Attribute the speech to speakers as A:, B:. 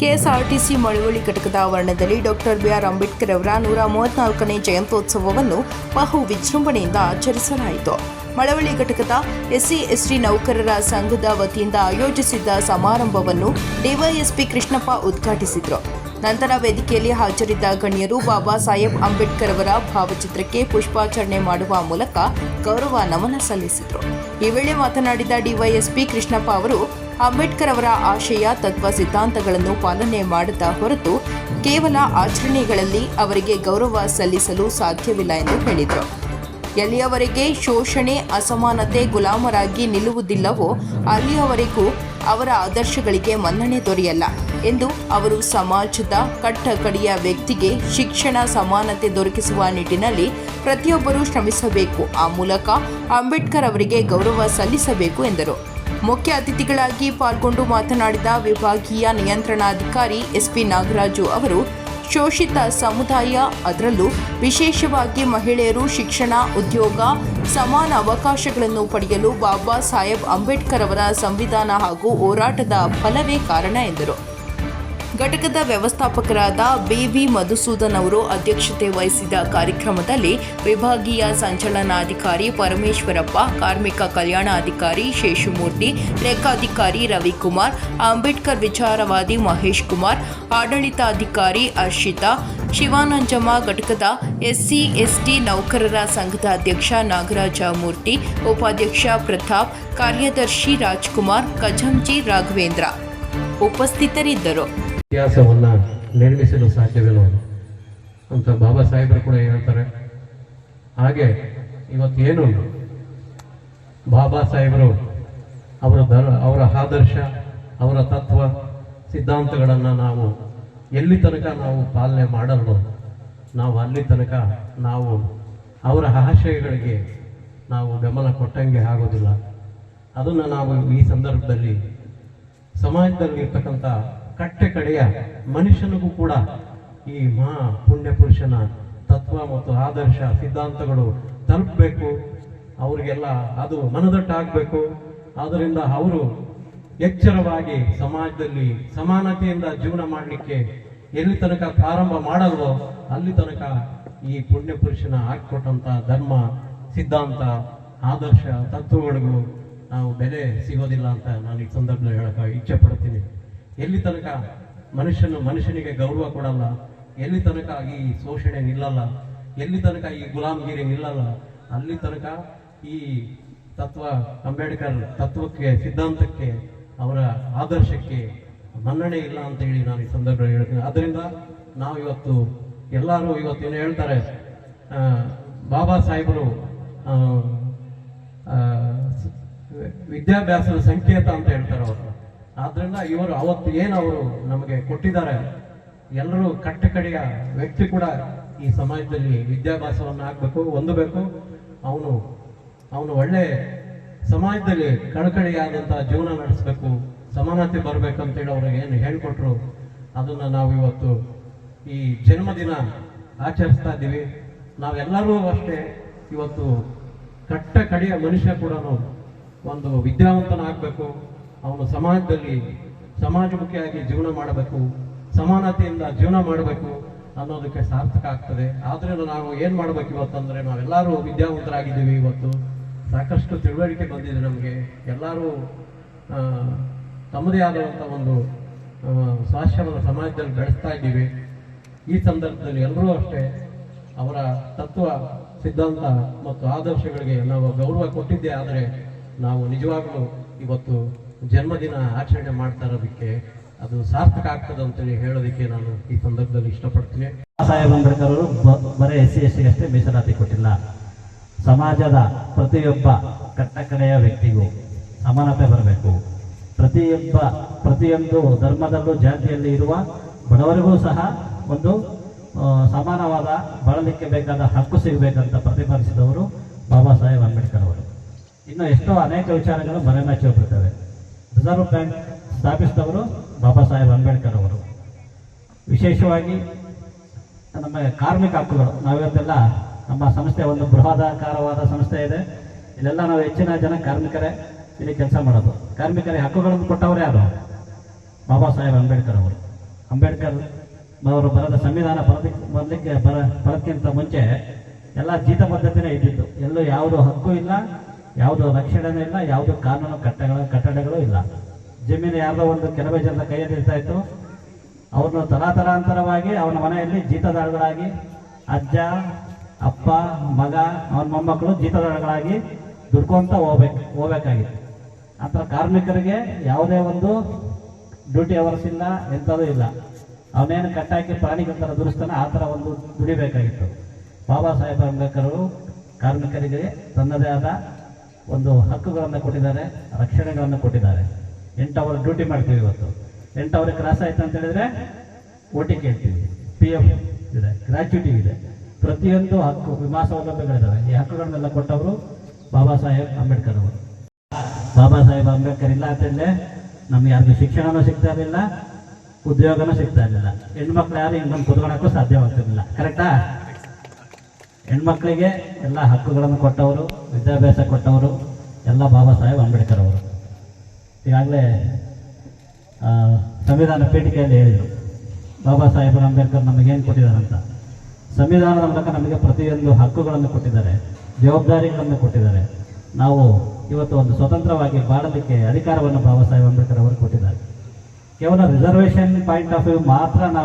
A: KSRTC Malavalli ಘಟಕದ ಆವರಣದಲ್ಲಿ doctor B R Ambedkar ಅವರ ನೂರ ಮೂವತ್ನಾಲ್ಕನೇ ಜಯಂತ್ಯೋತ್ಸವವನ್ನು ಬಹು ವಿಜೃಂಭಣೆಯಿಂದ ಆಚರಿಸಲಾಯಿತು. ಮಳವಳ್ಳಿ ಘಟಕದ ಎಸ್ಸಿ ಎಸ್ಟಿ ನೌಕರರ ಸಂಘದ ವತಿಯಿಂದ ಆಯೋಜಿಸಿದ್ದ ಸಮಾರಂಭವನ್ನು ಡಿವೈಎಸ್ಪಿ ಕೃಷ್ಣಪ್ಪ ಉದ್ಘಾಟಿಸಿದರು. ನಂತರ ವೇದಿಕೆಯಲ್ಲಿ ಹಾಜರಿದ್ದ ಗಣ್ಯರು ಬಾಬಾ ಸಾಹೇಬ್ ಅಂಬೇಡ್ಕರ್ ಅವರ ಭಾವಚಿತ್ರಕ್ಕೆ ಪುಷ್ಪಾಚರಣೆ ಮಾಡುವ ಮೂಲಕ ಗೌರವ ನಮನ ಸಲ್ಲಿಸಿದರು. ಈ ವೇಳೆ ಮಾತನಾಡಿದ ಡಿವೈಎಸ್ಪಿ ಕೃಷ್ಣಪ್ಪ ಅವರು ಅಂಬೇಡ್ಕರ್ ಅವರ ಆಶಯ, ತತ್ವ, ಸಿದ್ಧಾಂತಗಳನ್ನು ಪಾಲನೆ ಮಾಡುತ್ತಾ ಹೊರತು ಕೇವಲ ಆಚರಣೆಗಳಲ್ಲಿ ಅವರಿಗೆ ಗೌರವ ಸಲ್ಲಿಸಲು ಸಾಧ್ಯವಿಲ್ಲ ಎಂದು ಹೇಳಿದರು. ಎಲ್ಲಿಯವರೆಗೆ ಶೋಷಣೆ, ಅಸಮಾನತೆ, ಗುಲಾಮರಾಗಿ ನಿಲ್ಲುವುದಿಲ್ಲವೋ ಅಲ್ಲಿಯವರೆಗೂ ಅವರ ಆದರ್ಶಗಳಿಗೆ ಮನ್ನಣೆ ದೊರೆಯಲ್ಲ ಎಂದು ಅವರು ಸಮಾಜದ ಕಟ್ಟಕಡೆಯ ವ್ಯಕ್ತಿಗೆ ಶಿಕ್ಷಣ ಸಮಾನತೆ ದೊರಕಿಸುವ ನಿಟ್ಟಿನಲ್ಲಿ ಪ್ರತಿಯೊಬ್ಬರೂ ಶ್ರಮಿಸಬೇಕು. ಆ ಮೂಲಕ ಅಂಬೇಡ್ಕರ್ ಅವರಿಗೆ ಗೌರವ ಸಲ್ಲಿಸಬೇಕು ಎಂದರು. ಮುಖ್ಯ ಅತಿಥಿಗಳಾಗಿ ಪಾಲ್ಗೊಂಡು ಮಾತನಾಡಿದ ವಿಭಾಗೀಯ ನಿಯಂತ್ರಣಾಧಿಕಾರಿ ಎಸ್ಪಿ ನಾಗರಾಜು ಅವರು, ಶೋಷಿತ ಸಮುದಾಯ, ಅದರಲ್ಲೂ ವಿಶೇಷವಾಗಿ ಮಹಿಳೆಯರು ಶಿಕ್ಷಣ, ಉದ್ಯೋಗ, ಸಮಾನ ಅವಕಾಶಗಳನ್ನು ಪಡೆಯಲು ಬಾಬಾ ಸಾಹೇಬ್ ಅಂಬೇಡ್ಕರ್ ಅವರ ಸಂವಿಧಾನ ಹಾಗೂ ಹೋರಾಟದ ಫಲವೇ ಕಾರಣ ಎಂದರು. ಘಟಕದ ವ್ಯವಸ್ಥಾಪಕರಾದ ಬಿವಿ ಮಧುಸೂದನ್ ಅವರು ಅಧ್ಯಕ್ಷತೆ ವಹಿಸಿದ ಕಾರ್ಯಕ್ರಮದಲ್ಲಿ ವಿಭಾಗೀಯ ಸಂಚಲನಾಧಿಕಾರಿ ಪರಮೇಶ್ವರಪ್ಪ, ಕಾರ್ಮಿಕ ಕಲ್ಯಾಣಾಧಿಕಾರಿ ಶೇಷಮೂರ್ತಿ, ಲೆಕ್ಕಾಧಿಕಾರಿ ರವಿಕುಮಾರ್, ಅಂಬೇಡ್ಕರ್ ವಿಚಾರವಾದಿ ಮಹೇಶ್ ಕುಮಾರ್, ಆಡಳಿತಾಧಿಕಾರಿ ಅರ್ಷಿತಾ ಶಿವಾನಂಜಮ್ಮ ಘಟಕದ ಎಸ್ಸಿ, ಎಸ್ಟಿ ನೌಕರರ ಸಂಘದ ಅಧ್ಯಕ್ಷ ನಾಗರಾಜ ಮೂರ್ತಿ, ಉಪಾಧ್ಯಕ್ಷ ಪ್ರತಾಪ್, ಕಾರ್ಯದರ್ಶಿ ರಾಜ್ಕುಮಾರ್ ಕಜಂಜಿ ರಾಘವೇಂದ್ರ ಉಪಸ್ಥಿತರಿದ್ದರು.
B: ಇತಿಹಾಸವನ್ನು ನಿರ್ಮಿಸಲು ಸಾಧ್ಯವಿಲ್ಲ. ಅಂತ ಬಾಬಾ ಸಾಹೇಬರು ಕೂಡ ಹೇಳ್ತಾರೆ. ಹಾಗೆ ಇವತ್ತೇನು ಬಾಬಾ ಸಾಹೇಬರು ಅವರ ದರ ಅವರ ಆದರ್ಶ, ಅವರ ತತ್ವ, ಸಿದ್ಧಾಂತಗಳನ್ನು ನಾವು ಎಲ್ಲಿ ತನಕ ನಾವು ಪಾಲನೆ ಮಾಡಲ್ಲ ನಾವು ಅಲ್ಲಿ ತನಕ ನಾವು ಅವರ ಆಶಯಗಳಿಗೆ ನಾವು ಗಮನ ಕೊಟ್ಟಂಗೆ ಆಗೋದಿಲ್ಲ. ಅದನ್ನು ನಾವು ಈ ಸಂದರ್ಭದಲ್ಲಿ ಸಮಾಜದಲ್ಲಿ ಇರ್ತಕ್ಕಂಥ ಕಟ್ಟೆ ಕಡೆಯ ಮನುಷ್ಯನಿಗೂ ಕೂಡ ಈ ಮಹಾ ಪುಣ್ಯ ಪುರುಷನ ತತ್ವ ಮತ್ತು ಆದರ್ಶ ಸಿದ್ಧಾಂತಗಳು ತಲುಪಬೇಕು. ಅವರಿಗೆಲ್ಲ ಅದು ಮನದಟ್ಟಾಗಬೇಕು. ಆದ್ದರಿಂದ ಅವರು ಎಚ್ಚರವಾಗಿ ಸಮಾಜದಲ್ಲಿ ಸಮಾನತೆಯಿಂದ ಜೀವನ ಮಾಡಲಿಕ್ಕೆ ಎಲ್ಲಿ ತನಕ ಪ್ರಾರಂಭ ಮಾಡಲ್ವೋ ಅಲ್ಲಿ ತನಕ ಈ ಪುಣ್ಯ ಪುರುಷನ ಹಾಕಿಕೊಟ್ಟಂಥ ಧರ್ಮ, ಸಿದ್ಧಾಂತ, ಆದರ್ಶ ತತ್ವಗಳಿಗೂ ನಾವು ಬೆಲೆ ಸಿಗೋದಿಲ್ಲ ಅಂತ ನಾನು ಈ ಸಂದರ್ಭದಲ್ಲಿ ಹೇಳಕ್ಕೆ ಇಚ್ಛೆ ಪಡ್ತೀನಿ. ಎಲ್ಲಿ ತನಕ ಮನುಷ್ಯನು ಮನುಷ್ಯನಿಗೆ ಗೌರವ ಕೊಡಲ್ಲ, ಎಲ್ಲಿ ತನಕ ಈ ಶೋಷಣೆ ನಿಲ್ಲಲ್ಲ, ಎಲ್ಲಿ ತನಕ ಈ ಗುಲಾಮಗಿರಿ ನಿಲ್ಲಲ್ಲ, ಅಲ್ಲಿ ತನಕ ಈ ತತ್ವ, ಅಂಬೇಡ್ಕರ್ ತತ್ವಕ್ಕೆ, ಸಿದ್ಧಾಂತಕ್ಕೆ, ಅವರ ಆದರ್ಶಕ್ಕೆ ಮನ್ನಣೆ ಇಲ್ಲ ಅಂತ ಹೇಳಿ ನಾನು ಈ ಸಂದರ್ಭದಲ್ಲಿ ಹೇಳ್ತೀನಿ. ಅದರಿಂದ ನಾವು ಇವತ್ತು ಎಲ್ಲರೂ ಇವತ್ತೇನು ಹೇಳ್ತಾರೆ ಬಾಬಾ ಸಾಹೇಬರು ವಿದ್ಯಾಭ್ಯಾಸದ ಸಂಕೇತ ಅಂತ ಹೇಳ್ತಾರೆ ಅವರು. ಆದ್ರಿಂದ ಇವರು ಅವತ್ತು ಏನು ಅವರು ನಮಗೆ ಕೊಟ್ಟಿದ್ದಾರೆ, ಎಲ್ಲರೂ ಕಟ್ಟಕಡೆಯ ವ್ಯಕ್ತಿ ಕೂಡ ಈ ಸಮಾಜದಲ್ಲಿ ವಿದ್ಯಾಭ್ಯಾಸವನ್ನು ಆಗ್ಬೇಕು, ಹೊಂದಬೇಕು. ಅವನು ಅವನು ಒಳ್ಳೆ ಸಮಾಜದಲ್ಲಿ ಕಳಕಳಿಯಾದಂತಹ ಜೀವನ ನಡೆಸಬೇಕು, ಸಮಾನತೆ ಬರಬೇಕಂತೇಳಿ ಅವ್ರಿಗೆ ಏನು ಹೇಳಿಕೊಟ್ರು, ಅದನ್ನ ನಾವು ಇವತ್ತು ಈ ಜನ್ಮದಿನ ಆಚರಿಸ್ತಾ ಇದ್ದೀವಿ. ನಾವೆಲ್ಲರೂ ಅಷ್ಟೇ ಇವತ್ತು ಕಟ್ಟ ಕಡೆಯ ಮನುಷ್ಯ ಕೂಡ ಒಂದು ವಿದ್ಯಾವಂತನಾಗಬೇಕು. ಅವನು ಸಮಾಜದಲ್ಲಿ ಸಮಾಜಮುಖಿಯಾಗಿ ಜೀವನ ಮಾಡಬೇಕು, ಸಮಾನತೆಯಿಂದ ಜೀವನ ಮಾಡಬೇಕು ಅನ್ನೋದಕ್ಕೆ ಸಾರ್ಥಕ ಆಗ್ತದೆ. ಆದ್ರಿಂದ ನಾವು ಏನು ಮಾಡ್ಬೇಕು ಇವತ್ತಂದರೆ, ನಾವೆಲ್ಲರೂ ವಿದ್ಯಾವಂತರಾಗಿದ್ದೀವಿ ಇವತ್ತು. ಸಾಕಷ್ಟು ತಿಳುವಳಿಕೆ ಬಂದಿದೆ ನಮಗೆ. ಎಲ್ಲರೂ ತಮ್ಮದೇ ಆದಂಥ ಒಂದು ಸ್ವಾಶ್ರಮದ ಸಮಾಜದಲ್ಲಿ ಬೆಳೆಸ್ತಾ ಇದ್ದೀವಿ. ಈ ಸಂದರ್ಭದಲ್ಲಿ ಎಲ್ಲರೂ ಅಷ್ಟೇ ಅವರ ತತ್ವ, ಸಿದ್ಧಾಂತ ಮತ್ತು ಆದರ್ಶಗಳಿಗೆ ನಾವು ಗೌರವ ಕೊಟ್ಟಿದ್ದೇ ಆದರೆ ನಾವು ನಿಜವಾಗ್ಲೂ ಇವತ್ತು ಜನ್ಮದಿನ ಆಚರಣೆ ಮಾಡ್ತಾ ಇರೋದಕ್ಕೆ ಅದು ಸಾರ್ಥಕ ಆಗ್ತದೆ ಅಂತೇಳಿ ಹೇಳೋದಕ್ಕೆ ನಾನು ಈ ಸಂದರ್ಭದಲ್ಲಿ ಇಷ್ಟಪಡ್ತೀನಿ.
C: ಸಾಹೇಬ್ ಅಂಬೇಡ್ಕರ್ ಅವರು ಬರೀ ಎಸ್ ಸಿ ಎಸ್ ಅಷ್ಟೇ ಮೀಸಲಾತಿ ಕೊಟ್ಟಿಲ್ಲ. ಸಮಾಜದ ಪ್ರತಿಯೊಬ್ಬ ಕಟ್ಟಕಡೆಯ ವ್ಯಕ್ತಿಗೂ ಸಮಾನತೆ ಬರಬೇಕು. ಪ್ರತಿಯೊಬ್ಬ, ಪ್ರತಿಯೊಂದು ಧರ್ಮದಲ್ಲೂ ಜಾತಿಯಲ್ಲಿ ಇರುವ ಬಡವರಿಗೂ ಸಹ ಒಂದು ಸಮಾನವಾದ ಬಾಳಲಿಕ್ಕೆ ಬೇಕಾದ ಹಕ್ಕು ಸಿಗಬೇಕಂತ ಪ್ರತಿಪಾದಿಸಿದವರು ಬಾಬಾ ಸಾಹೇಬ್ ಅಂಬೇಡ್ಕರ್ ಅವರು ಇನ್ನು ಎಷ್ಟೋ ಅನೇಕ ವಿಚಾರಗಳು ಮರೆಮಾಚಿ ಹೋಗ್ಬಿಡ್ತವೆ. ರಿಸರ್ವ್ ಬ್ಯಾಂಕ್ ಸ್ಥಾಪಿಸಿದವರು ಬಾಬಾ ಸಾಹೇಬ್ ಅಂಬೇಡ್ಕರ್ ಅವರು. ವಿಶೇಷವಾಗಿ ನಮ್ಮ ಕಾರ್ಮಿಕ ಹಕ್ಕುಗಳು. ನಾವಿವತ್ತೆಲ್ಲ ನಮ್ಮ ಸಂಸ್ಥೆ ಒಂದು ಬೃಹದಾಕಾರವಾದ ಸಂಸ್ಥೆ ಇದೆ. ಇಲ್ಲೆಲ್ಲ ನಾವು ಹೆಚ್ಚಿನ ಜನ ಕಾರ್ಮಿಕರೇ ಇಲ್ಲಿ ಕೆಲಸ ಮಾಡೋದು. ಕಾರ್ಮಿಕರಿಗೆ ಹಕ್ಕುಗಳನ್ನು ಕೊಟ್ಟವರು ಯಾರು? ಬಾಬಾ ಸಾಹೇಬ್ ಅಂಬೇಡ್ಕರ್ ಅವರು. ಅಂಬೇಡ್ಕರ್ ಅವರು ಬರೆದ ಸಂವಿಧಾನ ಬರೋದಕ್ಕೆ ಬರಲಿಕ್ಕೆ, ಬರ ಬರೋದಕ್ಕಿಂತ ಮುಂಚೆ ಎಲ್ಲ ಜೀತ ಪದ್ಧತಿನೇ ಇದ್ದಿತ್ತು ಎಲ್ಲೂ ಯಾವುದೂ ಹಕ್ಕು ಇಲ್ಲ. ಯಾವುದು ರಕ್ಷಣೆನೂ ಇಲ್ಲ, ಯಾವುದು ಕಾನೂನು ಕಟ್ಟಗಳ ಕಟ್ಟಡಗಳು ಇಲ್ಲ. ಜಮೀನು ಯಾರ್ದೋ ಒಂದು ಕೆಲವೇ ಜನರ ಕೈಯಲ್ಲಿ ಇರ್ತಾ ಇತ್ತು. ಅವ್ರನ್ನ ತರಾತರಾಂತರವಾಗಿ ಅವನ ಮನೆಯಲ್ಲಿ ಜೀತದಾಳುಗಳಾಗಿ ಅಜ್ಜ, ಅಪ್ಪ, ಮಗ ಅವನ ಮೊಮ್ಮಕ್ಕಳು ಜೀತದಾಳುಗಳಾಗಿ ದುಡ್ಕೊಂತ ಹೋಗ್ಬೇಕು, ಹೋಗ್ಬೇಕಾಗಿತ್ತು. ನಂತರ ಕಾರ್ಮಿಕರಿಗೆ ಯಾವುದೇ ಒಂದು ಡ್ಯೂಟಿ ಅವರ್ಸ್ ಇಲ್ಲ, ಎಂಥದೂ ಇಲ್ಲ. ಅವನೇನು ಕಟ್ಟಾಕಿ ಪ್ರಾಣಿಗಳ ಥರ ದುಡಿಸ್ತಾನೆ ಆ ಥರ ಒಂದು ದುಡಿಬೇಕಾಗಿತ್ತು. ಬಾಬಾ ಸಾಹೇಬ್ ಅಂಬೇಡ್ಕರ್ ಕಾರ್ಮಿಕರಿಗೆ ತನ್ನದೇ ಆದ ಒಂದು ಹಕ್ಕುಗಳನ್ನು ಕೊಟ್ಟಿದ್ದಾರೆ, ರಕ್ಷಣೆಗಳನ್ನು ಕೊಟ್ಟಿದ್ದಾರೆ. ಎಂಟು ಅವರ್ ಡ್ಯೂಟಿ ಮಾಡ್ತೀವಿ ಇವತ್ತು. ಎಂಟು ಅವರ್ ಕ್ರಾಸ್ ಆಯ್ತು ಅಂತ ಹೇಳಿದ್ರೆ ಓಟಿ ಕೇಳ್ತೀವಿ ಪಿ ಎಫ್ ಇದೆ ಗ್ರಾಚ್ಯುಟಿ ಇದೆ. ಪ್ರತಿಯೊಂದು ಹಕ್ಕು ವಿಮಾ ಸೌಲಭ್ಯಗಳಿದ್ದಾವೆ ಈ ಹಕ್ಕುಗಳನ್ನೆಲ್ಲ ಕೊಟ್ಟವರು ಬಾಬಾ ಸಾಹೇಬ್ ಅಂಬೇಡ್ಕರ್ ಅವರು. ಬಾಬಾ ಸಾಹೇಬ್ ಅಂಬೇಡ್ಕರ್ ಇಲ್ಲ ಅಂತಂದ್ರೆ ನಮ್ಗೆ ಯಾರಿಗೂ ಶಿಕ್ಷಣನೂ ಸಿಗ್ತಾ ಇರಲಿಲ್ಲ, ಉದ್ಯೋಗನೂ ಸಿಗ್ತಾ ಇರಲಿಲ್ಲ. ಹೆಣ್ಮಕ್ಳು ಯಾರು ಬಂದು ಕುತ್ಕೊಳಕ್ಕೂ ಸಾಧ್ಯವಾಗ್ತಿರ್ಲಿಲ್ಲ. ಕರೆಕ್ಟಾ ಹೆಣ್ಮಕ್ಳಿಗೆ ಎಲ್ಲ ಹಕ್ಕುಗಳನ್ನು ಕೊಟ್ಟವರು, ವಿದ್ಯಾಭ್ಯಾಸ ಕೊಟ್ಟವರು, ಎಲ್ಲ ಬಾಬಾ ಸಾಹೇಬ್ ಅಂಬೇಡ್ಕರ್ ಅವರು. ಈಗಾಗಲೇ ಸಂವಿಧಾನ ಪೀಠಿಕೆಯಲ್ಲಿ ಹೇಳಿದರು, ಬಾಬಾ ಸಾಹೇಬ್ ಅಂಬೇಡ್ಕರ್ ನಮಗೇನು ಕೊಟ್ಟಿದ್ದಾರೆ ಅಂತ. ಸಂವಿಧಾನದ ಮೂಲಕ ನಮಗೆ ಪ್ರತಿಯೊಂದು ಹಕ್ಕುಗಳನ್ನು ಕೊಟ್ಟಿದ್ದಾರೆ, ಜವಾಬ್ದಾರಿಗಳನ್ನು ಕೊಟ್ಟಿದ್ದಾರೆ. ನಾವು ಇವತ್ತು ಒಂದು ಸ್ವತಂತ್ರವಾಗಿ ಬಾಳಲಿಕ್ಕೆ ಅಧಿಕಾರವನ್ನು ಬಾಬಾ ಸಾಹೇಬ್ ಅಂಬೇಡ್ಕರ್ ಅವರು ಕೊಟ್ಟಿದ್ದಾರೆ. ಕೇವಲ ರಿಸರ್ವೇಷನ್ ಪಾಯಿಂಟ್ ಆಫ್ ವ್ಯೂ ಮಾತ್ರ ನಾವು